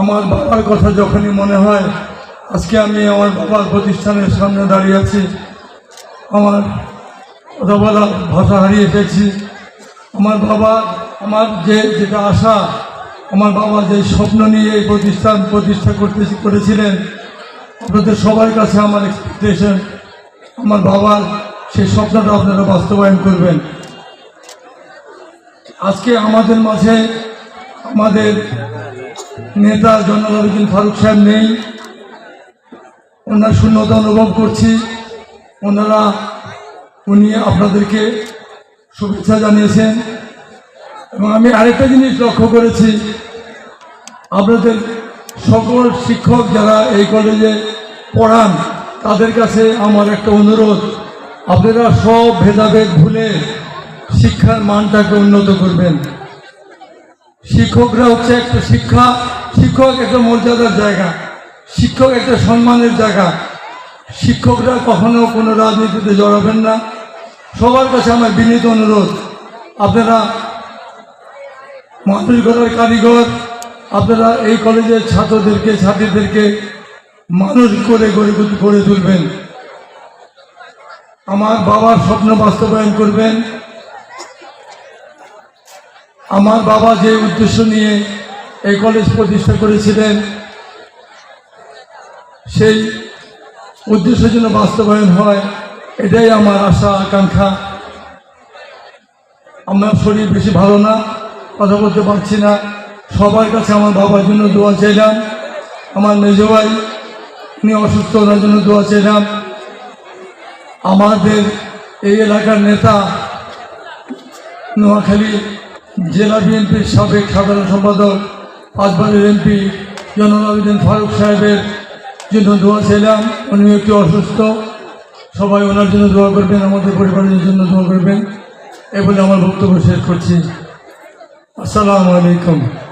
আমার বাবার কথা যখনই মনে হয়, আজকে আমি আমার বাবার প্রতিষ্ঠানের সামনে দাঁড়িয়ে আছি। আমার কথা বলা ভাষা হারিয়ে ফেলছি। আমার বাবা, আমার যে যেটা আশা, আমার বাবা যে স্বপ্ন নিয়ে এই প্রতিষ্ঠান প্রতিষ্ঠা করতে করেছিলেন, আপনাদের সবার কাছে আমার এক্সপেকটেশন আমার বাবার সেই স্বপ্নটা আপনারা বাস্তবায়ন করবেন। আজকে আমাদের মাঝে আমাদের নেতা আবেদিন ফারুক সাহেব নেই। ওনার শূন্যতা অনুভব করছি। ওনারা, উনি আপনাদেরকে শুভেচ্ছা জানিয়েছেন। এবং আমি আরেকটা জিনিস লক্ষ্য করেছি। আপনাদের সকল শিক্ষক যারা এই কলেজে পড়ান, তাদের কাছে আমার একটা অনুরোধ। আপনারা সব ভেদাভেদ ভুলে শিক্ষার মানটাকে উন্নত করবেন। শিক্ষকরা হচ্ছে একটা শিক্ষা, শিক্ষক একটা মর্যাদার জায়গা, শিক্ষক একটা সম্মানের জায়গা। শিক্ষকরা কখনো কোনো রাজনীতিতে জড়াবেন না। সবার কাছে আমার বিনীত অনুরোধ, আপনারা মানুষ গড়ার কারিগর, আপনারা এই কলেজের ছাত্রদেরকে, ছাত্রীদেরকে মানুষ করে গড়ে গড়ে তুলবেন। আমার বাবার স্বপ্ন বাস্তবায়ন করবেন। আমার বাবা যে উদ্দেশ্য নিয়ে এই কলেজ প্রতিষ্ঠা করেছিলেন, সেই উদ্দেশ্য যেন বাস্তবায়ন হয়, এটাই আমার আশা, আকাঙ্ক্ষা। আমার শরীর বেশি ভালো না, কথা বলতে পারছি না। সবার কাছে আমার বাবার জন্য দোয়া চাইলাম। আমার মেজ ভাই, উনি অসুস্থ ওনার জন্য দোয়া চাইলাম। আমাদের এই এলাকার নেতা, নোয়াখালী জেলা বিএনপির সাবেক সাধারণ সম্পাদক, পাঁচবারের এমপি জনাল আবেদিন ফারুক সাহেবের জন্য দোয়া চাইলাম। উনি একটু অসুস্থ। সবাই ওনার জন্য দোয়া করবেন, আমাদের পরিবারের জন্য দোয়া করবেন। এ বলে আমার বক্তব্য শেষ করছি। আসসালামু আলাইকুম।